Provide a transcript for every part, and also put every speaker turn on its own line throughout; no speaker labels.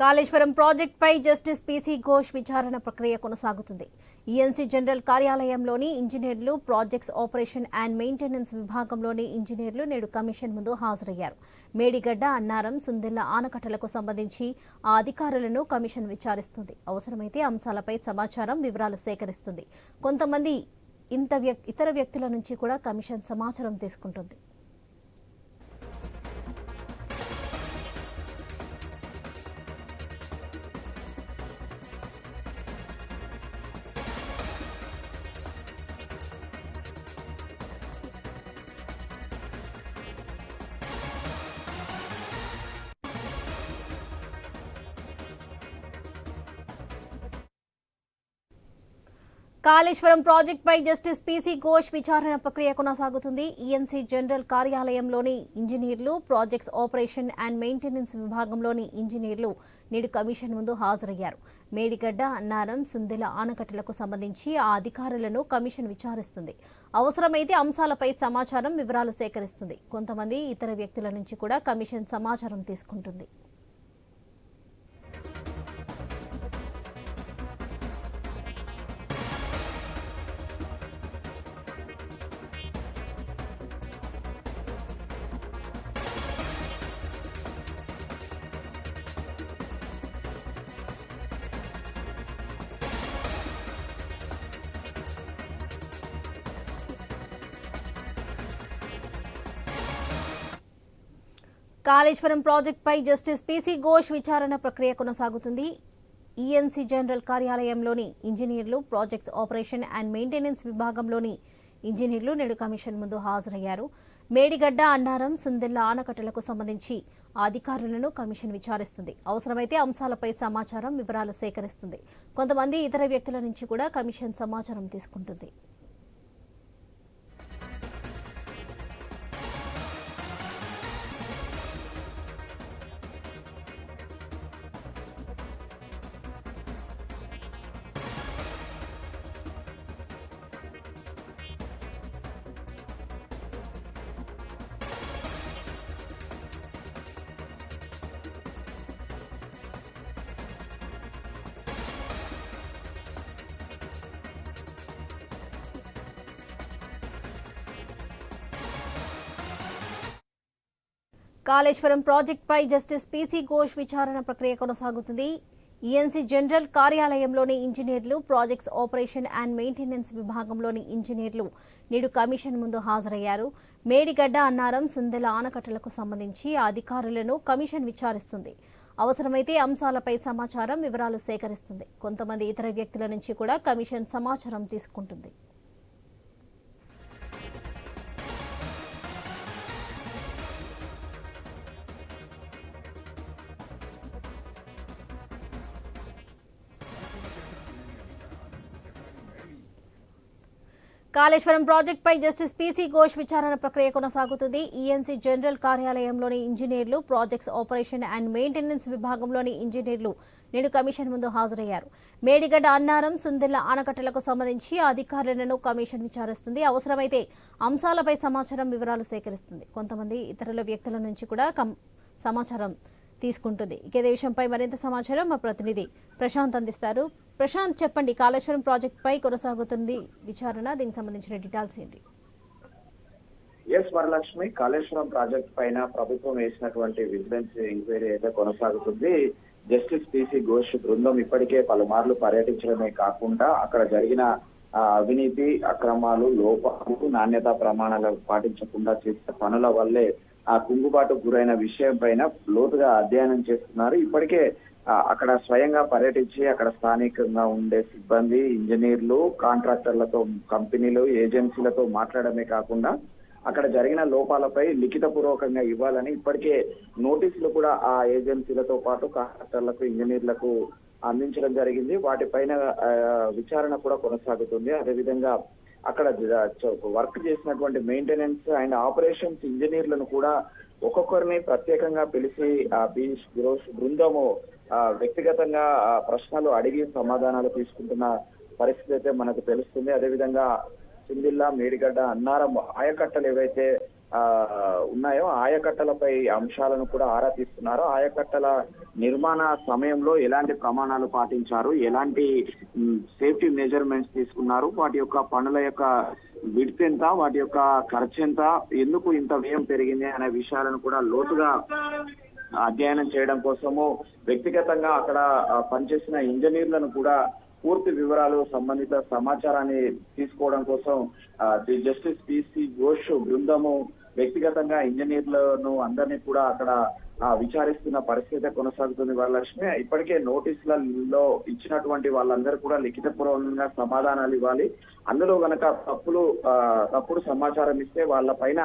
కాళేశ్వరం ప్రాజెక్టుపై justice PC Ghosh విచారణ ప్రక్రియ కొనసాగుతుంది. ఈఎన్సీ జనరల్ కార్యాలయంలోని ఇంజనీర్లు ప్రాజెక్ట్స్ ఆపరేషన్ అండ్ మెయింటెనెన్స్ విభాగంలోని ఇంజనీర్లు నేడు కమిషన్ ముందు హాజరయ్యారు. మేడిగడ్డ అన్నారం సుందిల్ల ఆనకట్టలకు సంబంధించి ఆ అధికారులను కమిషన్ విచారిస్తుంది. అవసరమైతే అంశాలపై సమాచారం వివరాలు సేకరిస్తుంది. కొంతమంది ఇంత వ్యక్- ఇతర వ్యక్తుల నుంచి కూడా కమిషన్ సమాచారం తీసుకుంటుంది. కాళేశ్వరం ప్రాజెక్టుపై జస్టిస్ పీసీ ఘోష్ విచారణ ప్రక్రియ కొనసాగుతుంది. ఈఎన్సీ జనరల్ కార్యాలయంలోని ఇంజనీర్లు ప్రాజెక్ట్స్ ఆపరేషన్ అండ్ మెయింటెనెన్స్ విభాగంలోని ఇంజనీర్లు నేడు కమిషన్ ముందు హాజరయ్యారు. మేడిగడ్డ అన్నారం సుందెల ఆనకట్టలకు సంబంధించి ఆ అధికారులను కమిషన్ విచారిస్తుంది. అవసరమైతే అంశాలపై సమాచారం వివరాలు సేకరిస్తుంది. కొంతమంది ఇతర వ్యక్తుల నుంచి కూడా కమిషన్ సమాచారం తీసుకుంటుంది. కాళేశ్వరం ప్రాజెక్టుపై జస్టిస్ పీసీ ఘోష్ విచారణ ప్రక్రియ కొనసాగుతుంది. ఈఎన్సీ జనరల్ కార్యాలయంలోని ఇంజనీర్లు ప్రాజెక్ట్స్ ఆపరేషన్ అండ్ మెయింటెనెన్స్ విభాగంలోని ఇంజనీర్లు నేడు కమిషన్ ముందు హాజరయ్యారు. మేడిగడ్డ అన్నారం సుందెల్ల ఆనకట్టలకు సంబంధించి అధికారులను కమిషన్ విచారిస్తుంది. అవసరమైతే అంశాలపై సమాచారం వివరాలు సేకరిస్తుంది. కొంతమంది ఇతర వ్యక్తుల నుంచి కూడా కమిషన్ సమాచారం తీసుకుంటుంది. కాళేశ్వరం ప్రాజెక్టుపై జస్టిస్ పీసీ ఘోష్ విచారణ ప్రక్రియ కొనసాగుతుంది. ఈఎన్సీ జనరల్ కార్యాలయంలోని ఇంజనీర్లు ప్రాజెక్ట్స్ ఆపరేషన్ అండ్ మెయింటెనెన్స్ విభాగంలోని ఇంజనీర్లు నేడు కమిషన్ ముందు హాజరయ్యారు. మేడిగడ్డ అన్నారం సుందెల ఆనకట్టలకు సంబంధించి అధికారులను కమిషన్ విచారిస్తుంది. అవసరమైతే అంశాలపై సమాచారం వివరాలు సేకరిస్తుంది. కొంతమంది ఇతర వ్యక్తుల నుంచి కూడా కమిషన్ సమాచారం తీసుకుంటుంది. కాళేశ్వరం ప్రాజెక్టుపై జస్టిస్ పీసీ ఘోష్ విచారణ ప్రక్రియ కొనసాగుతుంది. ఈఎన్సీ జనరల్ కార్యాలయంలోని ఇంజనీర్లు ప్రాజెక్ట్స్ ఆపరేషన్ అండ్ మెయింటెనెన్స్ విభాగంలోని ఇంజనీర్లు నేడు కమిషన్ ముందు హాజరయ్యారు. మేడిగడ్డ అన్నారం సుందిల్ల ఆనకట్టలకు సంబంధించి అధికారులను కమిషన్ విచారిస్తుంది. అవసరమైతే అంశాలపై సమాచారం వివరాలు సేకరిస్తుంది. కొంతమంది ఇతరుల వ్యక్తుల నుంచి కూడా కం- సమాచారం తీసుకుంటుంది. ఇక ఇదే విషయంపై మరింత సమాచారం మా ప్రతినిధి ప్రశాంత్ అందిస్తారు. ప్రశాంత్ చెప్పండి కాళేశ్వరం ప్రాజెక్టుపై కొనసాగుతుంది విచారణ దీనికి సంబంధించిన డీటెయిల్స్ ఏంటి?
ఎస్ వరలక్ష్మి కాళేశ్వరం ప్రాజెక్ట్ పైన ప్రభుత్వం వేసినటువంటి విజిలెన్స్ ఎంక్వైరీ అయితే కొనసాగుతుంది. జస్టిస్ పిసి ఘోష్ బృందం ఇప్పటికే పలుమార్లు పర్యటించడమే కాకుండా అక్కడ జరిగిన అవినీతి అక్రమాలు లోపాలు నాణ్యతా ప్రమాణాలు పాటించకుండా చేసిన పనుల వల్లే ఆ కుంగుబాటు గురైన విషయం పైన లోతుగా అధ్యయనం చేస్తున్నారు. ఇప్పటికే అక్కడ స్వయంగా పర్యటించి అక్కడ స్థానికంగా ఉండే సిబ్బంది ఇంజనీర్లు కాంట్రాక్టర్లతో కంపెనీలు ఏజెన్సీలతో మాట్లాడమే కాకుండా అక్కడ జరిగిన లోపాలపై లిఖిత పూర్వకంగా ఇవ్వాలని ఇప్పటికే నోటీసులు కూడా ఆ ఏజెన్సీలతో పాటు కాంట్రాక్టర్లకు ఇంజనీర్లకు అందించడం జరిగింది. వాటిపైన విచారణ కూడా కొనసాగుతుంది. అదేవిధంగా అక్కడ వర్క్ చేసినటువంటి మెయింటెనెన్స్ అండ్ ఆపరేషన్స్ ఇంజనీర్లను కూడా ఒక్కొక్కరిని ప్రత్యేకంగా పిలిచి ఆ బీచ్ బృందము వ్యక్తిగతంగా ప్రశ్నలు అడిగి సమాధానాలు తీసుకుంటున్న పరిస్థితి అయితే మనకు తెలుస్తుంది. అదేవిధంగా సింధిల్లా మేడిగడ్డ అన్నారం ఆయకట్టలు ఏవైతే ఆ, ఉన్నాయో ఆయకట్టలపై అంశాలను కూడా ఆరా తీస్తున్నారు ఆయకట్టల నిర్మాణ సమయంలో ఎలాంటి ప్రమాణాలు పాటించారు? ఎలాంటి సేఫ్టీ మెజర్మెంట్స్ తీసుకున్నారు? వాటి యొక్క పనుల యొక్క విడ్త్ ఎంత? వాటి యొక్క ఖర్చు ఎంత? ఎందుకు ఇంత వ్యయం పెరిగింది? అనే విషయాలను కూడా లోతుగా అధ్యయనం చేయడం కోసము వ్యక్తిగతంగా అక్కడ పనిచేసిన ఇంజనీర్లను కూడా పూర్తి వివరాలు సంబంధిత సమాచారాన్ని తీసుకోవడం కోసం the justice P C Ghosh బృందము వ్యక్తిగతంగా ఇంజనీర్లను అందరినీ కూడా అక్కడ ఆ, విచారిస్తున్న పరిస్థితి కొనసాగుతుంది వరలక్ష్మి. ఇప్పటికే నోటీసులలో ఇచ్చినటువంటి వాళ్ళందరూ కూడా లిఖితపూర్వకంగా సమాధానాలు ఇవ్వాలి. అందులో గనక తప్పులు ఆ, తప్పుడు సమాచారం ఇస్తే వాళ్ళ పైన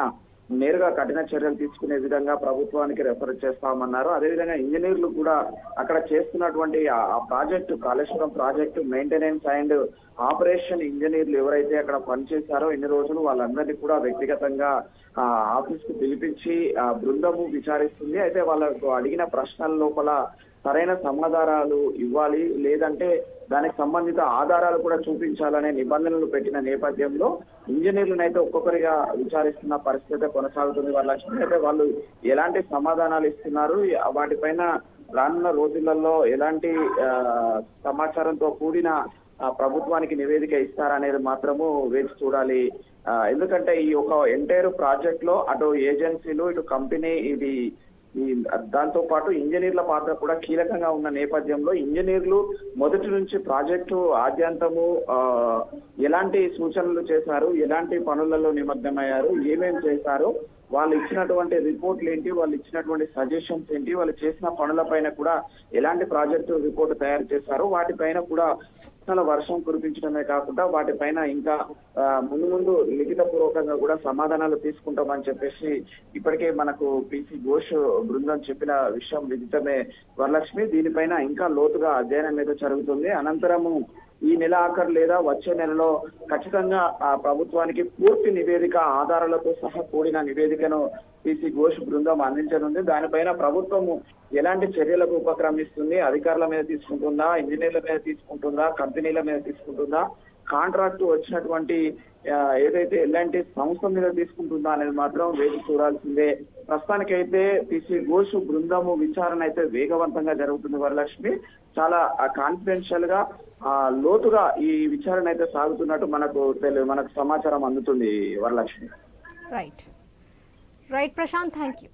నేరుగా కఠిన చర్యలు తీసుకునే విధంగా ప్రభుత్వానికి రెఫర్ చేస్తామన్నారు. అదేవిధంగా ఇంజనీర్లు కూడా అక్కడ చేస్తున్నటువంటి ఆ project project Kaleshwaram project maintenance and operation ఇంజనీర్లు ఎవరైతే అక్కడ పనిచేశారో ఇన్ని రోజులు వాళ్ళందరినీ కూడా వ్యక్తిగతంగా ఆ ఆఫీస్కు పిలిపించి బృందము విచారిస్తుంది. అయితే వాళ్ళకు అడిగిన ప్రశ్నల లోపల సరైన సమాధానాలు ఇవ్వాలి లేదంటే దానికి సంబంధిత ఆధారాలు కూడా చూపించాలనే నిబంధనలు పెట్టిన నేపథ్యంలో ఇంజనీర్లను అయితే ఒక్కొక్కరిగా విచారిస్తున్న పరిస్థితి కొనసాగుతుంది వాళ్ళ అయితే వాళ్ళు ఎలాంటి సమాధానాలు ఇస్తున్నారు? వాటిపైన రానున్న రోజులలో ఎలాంటి సమాచారంతో కూడిన ప్రభుత్వానికి నివేదిక ఇస్తారనేది మాత్రము వేచి చూడాలి. ఎందుకంటే ఈ ఒక ఎంటైర్ ప్రాజెక్ట్లో అటు ఏజెన్సీలు ఇటు కంపెనీ ఇది ఈ దాంతో పాటు ఇంజనీర్ల పాత్ర కూడా కీలకంగా ఉన్న నేపథ్యంలో ఇంజనీర్లు మొదటి నుంచి ప్రాజెక్టు ఆద్యంతము ఆ, ఎలాంటి సూచనలు చేశారు ఎలాంటి పనులలో నిమగ్నమయ్యారు ఏమేం చేశారు వాళ్ళు ఇచ్చినటువంటి రిపోర్ట్లు ఏంటి వాళ్ళు ఇచ్చినటువంటి సజెషన్స్ ఏంటి వాళ్ళు చేసిన పనుల పైన కూడా ఎలాంటి ప్రాజెక్టు రిపోర్ట్ తయారు చేశారు వాటిపైన కూడా ప్రశ్నల వర్షం కురిపించడమే కాకుండా వాటిపైన ఇంకా ముందు ముందు లిఖిత పూర్వకంగా కూడా సమాధానాలు తీసుకుంటామని చెప్పేసి ఇప్పటికే మనకు పిసి ఘోష్ బృందం చెప్పిన విషయం విదితమే వరలక్ష్మి. దీనిపైన ఇంకా లోతుగా అధ్యయనం మీద జరుగుతుంది. అనంతరము ఈ నెల ఆఖరు లేదా వచ్చే నెలలో ఖచ్చితంగా ఆ ప్రభుత్వానికి పూర్తి నివేదిక ఆధారాలతో సహా కూడిన నివేదికను పిసి ఘోష్ బృందం అందించనుంది. దానిపైన ప్రభుత్వము ఎలాంటి చర్యలకు ఉపక్రమిస్తుంది? అధికారుల మీద తీసుకుంటుందా? ఇంజనీర్ల మీద తీసుకుంటుందా? కంపెనీల మీద తీసుకుంటుందా? కాంట్రాక్ట్ వచ్చినటువంటి ఏదైతే ఎలాంటి సంస్థ మీద తీసుకుంటుందా అనేది మాత్రం వేచి చూడాల్సిందే. ప్రస్తుతానికైతే పిసి ఘోష్ బృందము విచారణ అయితే వేగవంతంగా జరుగుతుంది వరలక్ష్మి. చాలా కాన్ఫిడెన్షియల్గా లోతుగా ఈ విచారణ అయితే సాగుతున్నట్టు మనకు మనకు సమాచారం అందుతుంది Varalakshmi.
Right right Prashanth thank you